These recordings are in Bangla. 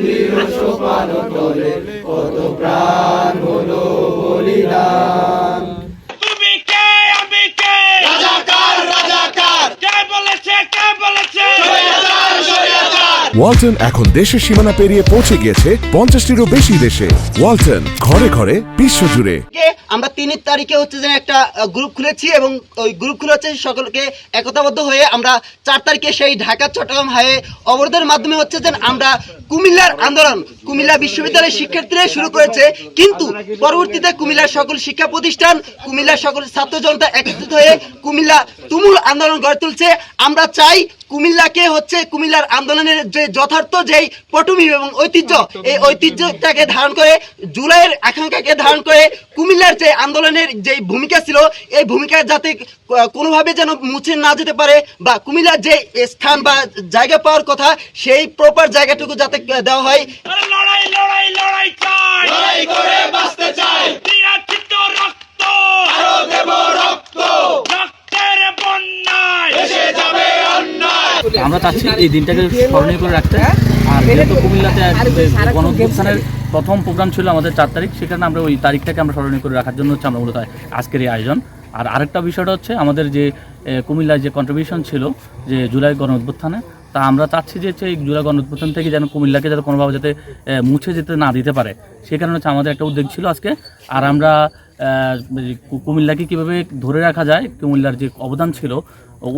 দৃঢ় সোপান তোলে কত প্রাণ ওয়ালটন এখন দেশের সীমানা পেরিয়ে পৌঁছে গিয়েছে পঞ্চাশটিরও বেশি দেশে। ওয়ালটন, ঘরে ঘরে বিশ্বজুড়ে কে? আমরা তিন তারিখে হচ্ছে যে একটা গ্রুপ খুলেছি এবং ওই গ্রুপ খুলে হচ্ছে সকলকে একতাবদ্ধ হয়ে আমরা চার তারিখে সেই ঢাকা, চট্টগ্রাম হাইওয়ে অবরোধের মাধ্যমে হচ্ছে যে আমরা কুমিল্লার আন্দোলন, কুমিল্লা বিশ্ববিদ্যালয়ের শিক্ষার্থীরা শুরু করেছে। কিন্তু পরবর্তীতে কুমিল্লার সকল শিক্ষা প্রতিষ্ঠান, কুমিল্লার সকল ছাত্র জনতা একত্রিত হয়ে কুমিল্লা তুমুল আন্দোলন গড়ে তুলছে। আমরা চাই কুমিল্লাকে হচ্ছে কুমিল্লার আন্দোলনের যে যথার্থ যেই পটভূমি এবং ঐতিহ্য এই ঐতিহ্যটাকে ধারণ করে জুলাইয়ের আকাঙ্ক্ষাকে ধারণ করে কুমিল্লার যে আন্দোলনের যে ভূমিকা ছিল এই ভূমিকা যাতে কোনোভাবে যেন মুছে না যেতে পারে বা কুমিল্লার যে স্থান বা জায়গা পাওয়ার কথা সেই প্রপার জায়গাটুকু যাতে দেওয়া হয়। লড়াই লড়াই লড়াই চাই। লড়াই করে আমরা চাচ্ছি এই দিনটাকে স্মরণীয় করে রাখতে। আর যেহেতু কুমিল্লাতে গণঅভ্যুত্থানের প্রথম প্রোগ্রাম ছিল আমাদের চার তারিখ সেখানে আমরা ওই তারিখটাকে আমরা স্মরণীয় করে রাখার জন্য হচ্ছে আমরা মূলত আজকের এই আয়োজন। আর আরেকটা বিষয়টা হচ্ছে আমাদের যে কুমিল্লায় যে কন্ট্রিবিউশন ছিল যে জুলাই গণ অভ্যুত্থানে তা আমরা চাচ্ছি যে এই জুলাই গণ অভ্যুত্থান থেকে যেন কুমিল্লাকে যাতে কোনোভাবে যাতে মুছে যেতে না দিতে পারে। সেই কারণে হচ্ছে আমাদের একটা উদ্যোগ ছিল আজকে। আর আমরা কুমিল্লাকে কীভাবে ধরে রাখা যায় কুমিল্লার যে অবদান ছিল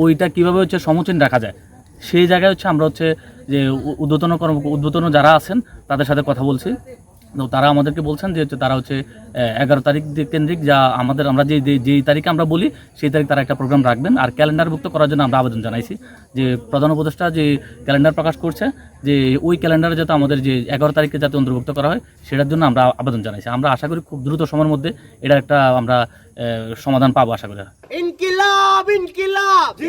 ওইটা কীভাবে হচ্ছে সমচীন রাখা যায় সেই জায়গায় হচ্ছে আমরা হচ্ছে যে উ- উদ্যতন কর্ম উদ্যতন যারা আছেন, তাদের সাথে কথা বলছি। তো তারা আমাদেরকে বলছেন যে হচ্ছে তারা হচ্ছে এগারো তারিখ কেন্দ্রিক যা আমাদের আমরা যে যেই তারিখে আমরা বলি, সেই তারিখ তারা একটা প্রোগ্রাম রাখবেন। আর ক্যালেন্ডারভুক্ত করার জন্য আমরা আবেদন জানাইছি। যে প্রধান উপদেষ্টা যে ক্যালেন্ডার প্রকাশ করছে, যে ওই ক্যালেন্ডারে যাতে আমাদের যে এগারো তারিখে যাতে অন্তর্ভুক্ত করা হয়, সেটার জন্য আমরা আবেদন জানাইছি। আমরা আশা করি খুব দ্রুত সময়ের মধ্যে এটা একটা আমরা সমাধান পাবো আশা করি। ইনকিলাব ইনকিলাব।